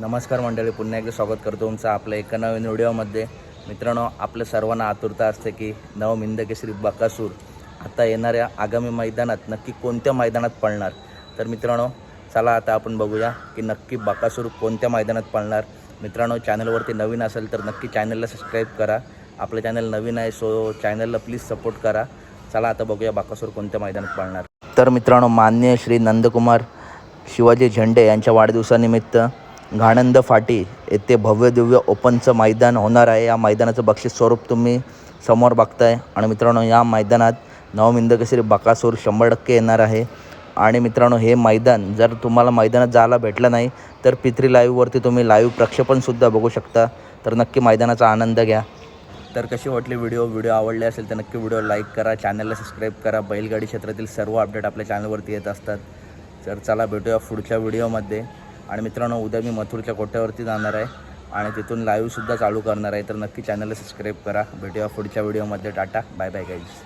नमस्कार मंडळी पुन्हा एकदा स्वागत करतो तुमचं आपल्या एका नवीन व्हिडिओमध्ये. मित्रांनो आपल्या सर्वांना आतुरता असते की नव मिंदकेसरी बकासूर आता येणाऱ्या आगामी मैदानात नक्की कोणत्या मैदानात पळणार? तर मित्रांनो चला आता आपण बघूया की नक्की बकासूर कोणत्या मैदानात पळणार. मित्रांनो चॅनलवरती नवीन असेल तर नक्की चॅनलला सबस्क्राईब करा. आपलं चॅनल नवीन आहे सो चॅनलला प्लीज सपोर्ट करा. चला आता बघूया बाकासूर कोणत्या मैदानात पळणार. तर मित्रांनो मान्य श्री नंदकुमार शिवाजी झेंडे यांच्या वाढदिवसानिमित्त घाणंद फाटी येथे भव्य दिव्य ओपनचं मैदान होणार आहे. या मैदानाचं बक्षीस स्वरूप तुम्ही समोर बघताय. आणि मित्रांनो या मैदानात नवमिंद केसरी बकासूर शंभर टक्के येणार आहे. आणि मित्रांनो हे मैदान जर तुम्हाला मैदानात जायला भेटलं नाही तर पित्री लाईव्हवरती तुम्ही लाईव्ह प्रक्षेपणसुद्धा बघू शकता. तर नक्की मैदानाचा आनंद घ्या. तर कशी वाटली व्हिडिओ व्हिडिओ आवडले असेल तर नक्की व्हिडिओ लाईक करा. चॅनलला सबस्क्राईब करा. बैलगाडी क्षेत्रातील सर्व अपडेट आपल्या चॅनलवरती येत असतात. तर चला भेटूया पुढच्या व्हिडिओमध्ये आणि मित्रांनो उद्या मी मथुरच्या कोट्यावरती जाणार आहे आणि तिथून लाईव्हसुद्धा चालू करणार आहे. तर नक्की चॅनलला सबस्क्राईब करा. भेटूया पुढच्या व्हिडिओमध्ये टाटा. Bye bye guys